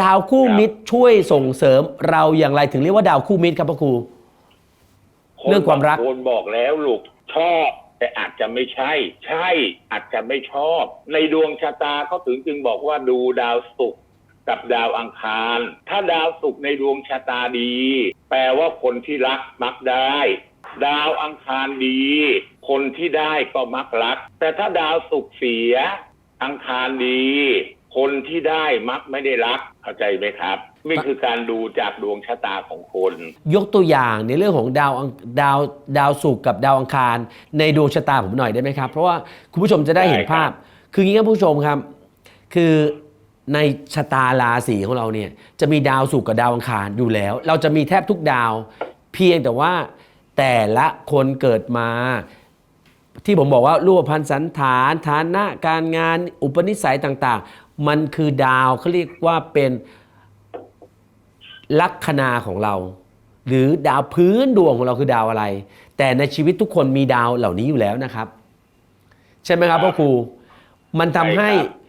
ดาวคู่ครับมิตรช่วยส่งเสริมเราอย่างไรถึงเรียกว่าดาวคู่มิตรครับพระครู เรื่องความรักนบงคนบอกแล้วลูกชอบแต่อาจจะไม่ใช่ ใช่อาจจะไม่ชอบ ในดวงชะตาเขาถึงจึงบอกว่าดูดาวศุกร์กับดาวอังคาร ถ้าดาวศุกร์ในดวงชะตาดี แปลว่าคนที่รักมักได้ ดาวอังคารดี คนที่ได้ก็มักรัก แต่ถ้าดาวศุกร์เสีย อังคารดี คนที่ได้มักไม่ได้รักเข้าใจไหมครับนี่คือการดูจากดวงชะตาของคน ยกตัวอย่างในเรื่องของดาวอังดาวดาวศุกร์กับดาวอังคาร ในดวงชะตาผมหน่อยได้ไหมครับ เพราะว่าคุณผู้ชมจะได้เห็นได้ครับภาพ คืออย่างนี้ครับผู้ชมครับ คือในชะตาราศีของเราเนี่ยจะมีดาวศุกร์กับดาวอังคารอยู่แล้ว เราจะมีแทบทุกดาว เพียงแต่ว่าแต่ละคนเกิดมา ที่ผมบอกว่ารูปพันธ์สันฐานฐานะการงานอุปนิสัยต่างๆ มันคือดาวเขาเรียกว่าเป็นลัคนาของเรา หรือดาวพื้นดวงของเราคือดาวอะไร แต่ในชีวิตทุกคนมีดาวเหล่านี้อยู่แล้วนะครับ ใช่ไหมครับพ่อครู มันทำให้ใช่ครับ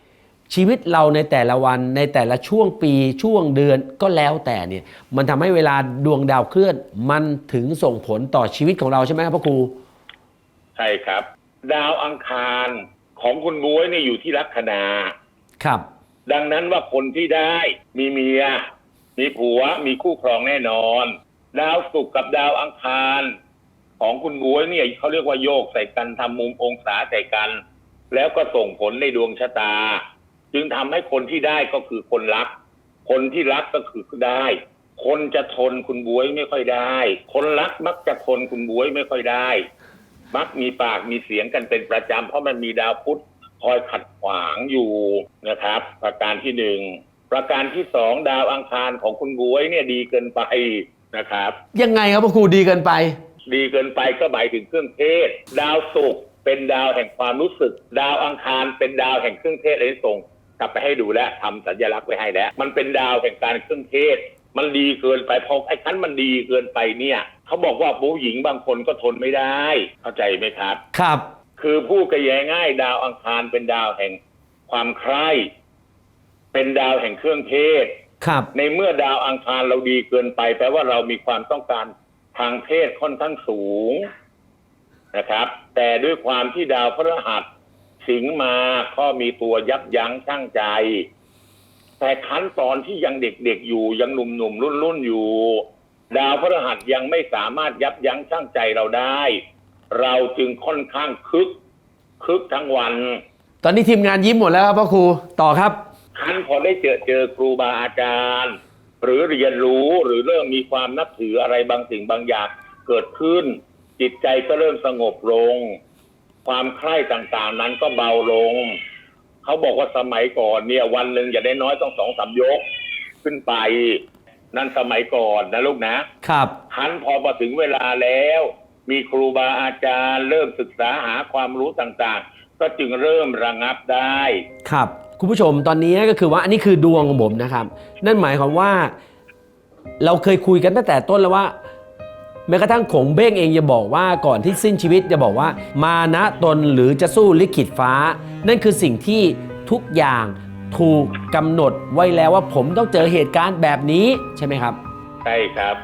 ชีวิตเราในแต่ละวันในแต่ละช่วงปีช่วงเดือนก็แล้วแต่เนี่ย มันทำให้เวลาดวงดาวเคลื่อน มันถึงส่งผลต่อชีวิตของเราใช่ไหมครับพ่อครู ใช่ครับ ดาวอังคารของคุณบวยเนี่ยอยู่ที่ลัคนา ครับ ดังนั้นว่าคนที่ได้มีเมีย มีผัวมีคู่ครองแน่นอน ดาวศุกร์กับดาวอังคาร ของคุณบวยเนี่ยเขาเรียกว่าโยกใส่กันทำมุมองศาใส่กัน แล้วก็ส่งผลในดวงชะตา จึงทำให้คนที่ได้ก็คือคนรัก คนที่รักก็คือได้ คนจะทนคุณบวยไม่ค่อยได้ คนรักมักจะทนคุณบวยไม่ค่อยได้ มักมีปากมีเสียงกันเป็นประจำ เพราะมันมีดาวพุธคอยขัดขวางอยู่นะครับ ประการที่หนึ่งประการที่สองดาวอังคารของคุณบวยเนี่ยดีเกินไปนะครับ ยังไงครับพ่อครูดีเกินไป ดีเกินไปก็หมายถึงเครื่องเทศ ดาวศุกร์เป็นดาวแห่งความรู้สึก ดาวอังคารเป็นดาวแห่งเครื่องเทศอะไรส่งกลับไปให้ดูแล้วทำสัญลักษณ์ไว้ให้แล้ว มันเป็นดาวแห่งการเครื่องเทศ มันดีเกินไปพอไอ้คันมันดีเกินไปเนี่ย เขาบอกว่าผู้หญิงบางคนก็ทนไม่ได้ เข้าใจไหมครับ ครับ คือผู้กระแยง่ายดาวอังคารเป็นดาวแห่งความใคร่เป็นดาวแห่งเครื่องเทศครับ ในเมื่อดาวอังคารเราดีเกินไปแปลว่าเรามีความต้องการทางเพศค่อนข้างสูงนะครับ แต่ด้วยความที่ดาวพฤหัสสิงห์มาก็มีตัวยับยั้งชั่งใจ แต่ขั้นตอนที่ยังเด็กๆอยู่ยังหนุ่มๆรุ่นๆอยู่ ดาวพฤหัสยังไม่สามารถยับยั้งชั่งใจเราได้ เราจึงค่อนข้างคึก คึกทั้งวัน ตอนนี้ทีมงานยิ้มหมดแล้วครับพ่อครูต่อครับคันพอได้เจอเจอครูบาอาจารย์ หรือเรียนรู้หรือเริ่มมีความนับถืออะไรบางสิ่งบางอย่างเกิดขึ้น จิตใจก็เริ่มสงบลง ความใคร่ต่างๆนั้นก็เบาลง เขาบอกว่าสมัยก่อนเนี่ยวันหนึ่งอย่าได้น้อยต้องสองสามยกขึ้นไป นั่นสมัยก่อนนะลูกนะครับคันพอมาถึงเวลาแล้ว มีครูบาอาจารย์ เริ่มศึกษาหาความรู้ต่างๆ ก็จึงเริ่มระงับได้ ครับ คุณผู้ชมตอนนี้ก็คือว่าอันนี้คือดวงของผมนะครับ นั่นหมายความว่า เราเคยคุยกันตั้งแต่ต้นแล้วว่าแม้กระทั่งขงเบ้งเองจะบอกว่าก่อนที่สิ้นชีวิตจะบอกว่า มานะตนหรือจะสู้ลิขิตฟ้า นั่นคือสิ่งที่ทุกอย่าง ถูกกำหนดไว้แล้วว่าผมต้องเจอเหตุการณ์แบบนี้ใช่ไหมครับ ใช่ครับ